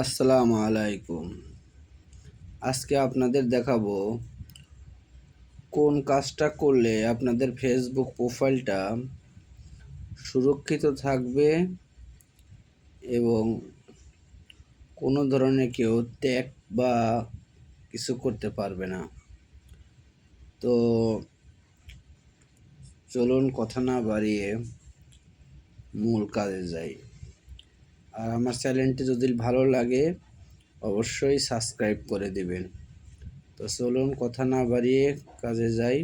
আসসালামু আলাইকুম। আজকে আপনাদের দেখাবো কোন কাজটা করলে আপনাদের ফেসবুক প্রোফাইলটা সুরক্ষিত থাকবে এবং কোনো ধরনের কেউ ট্যাগ বা কিছু করতে পারবে না। তো চলুন কথা না বাড়িয়ে মূল কাজে যাই। আর আমার চ্যানেলটি যদি ভালো লাগে, অবশ্যই সাবস্ক্রাইব করে দিবেন। তো চলুন কথা না বাড়িয়ে কাজে যাই।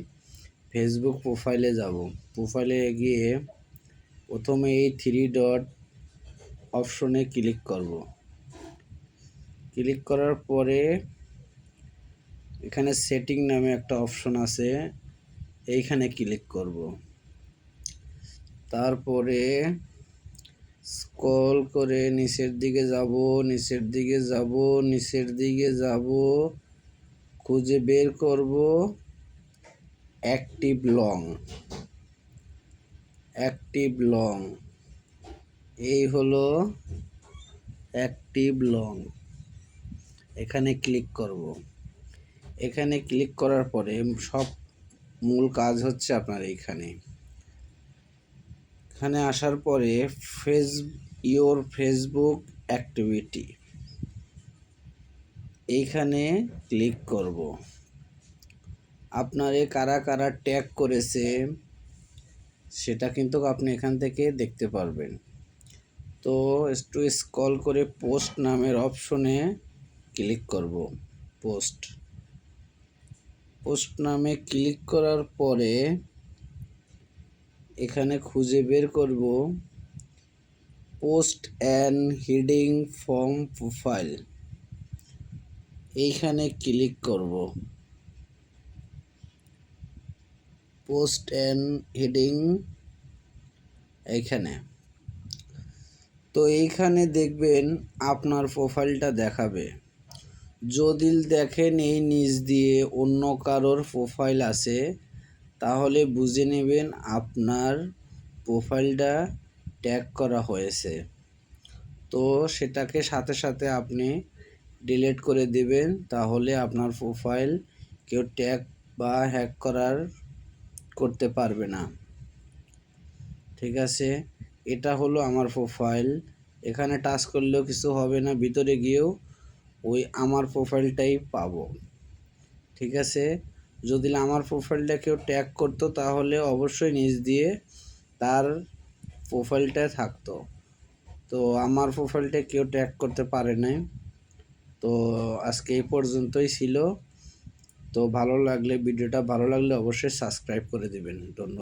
ফেসবুক প্রোফাইলে যাব। প্রোফাইলে গিয়ে প্রথমে এই থ্রি ডট অপশনে ক্লিক করব। ক্লিক করার পরে এখানে সেটিং নামে একটা অপশন আছে, এইখানে ক্লিক করব। তারপরে স্ক্রল করে নিচের দিকে যাব, নিচের দিকে যাব, নিচের দিকে যাব। খুঁজে বের করব। Active long. Active long. এই হলো অ্যাক্টিভ লং। এখানে ক্লিক করব। এখানে ক্লিক করার পরে সব মূল কাজ হচ্ছে আপনার এইখানে। এখানে আসার পরে ফেস, ইওর ফেসবুক অ্যাক্টিভিটি। এইখানে ক্লিক করব। আপনারে কারা কারা ট্যাগ করেছে, সেটা কিন্তু আপনি এখান থেকে দেখতে পারবেন। তো একটু স্কল করে পোস্ট নামের অপশনে ক্লিক করব, পোস্ট। পোস্ট নামে ক্লিক করার পরে এখানে খুঁজে বের করব post and hiding form profile এইখানে ক্লিক করব। পোস্ট অ্যান্ড হেডিং এইখানে তো এইখানে দেখবেন আপনার প্রোফাইলটা দেখাবে। যদি দেখেন এই নিচ দিয়ে অন্য কারোর প্রোফাইল আছে তাহলে বুঝে নেবেন আপনার প্রোফাইলটা ট্যাগ করা হয়েছে। তো সেটাকে সাথে সাথে আপনি ডিলিট করে দেবেন, তাহলে আপনার প্রোফাইল কেউ ট্যাগ বা হ্যাক করার করতে পারবে না। ঠিক আছে? এটা হলো আমার প্রোফাইল। এখানে টাচ করলেও কিছু হবে না, ভিতরে গিয়েও ওই আমার প্রোফাইলটাই পাবো। ঠিক আছে? যদি আমার প্রোফাইলটা কেউ ট্যাগ করতো, তাহলে অবশ্যই নিজ দিয়ে তার প্রোফাইলটা থাকতো। তো আমার প্রোফাইলটা কেউ ট্যাগ করতে পারে নাই। তো আজকে এই পর্যন্তই ছিল। তো ভালো লাগলে ভিডিওটা ভালো লাগলে অবশ্যই সাবস্ক্রাইব করে দেবেন। ধন্যবাদ।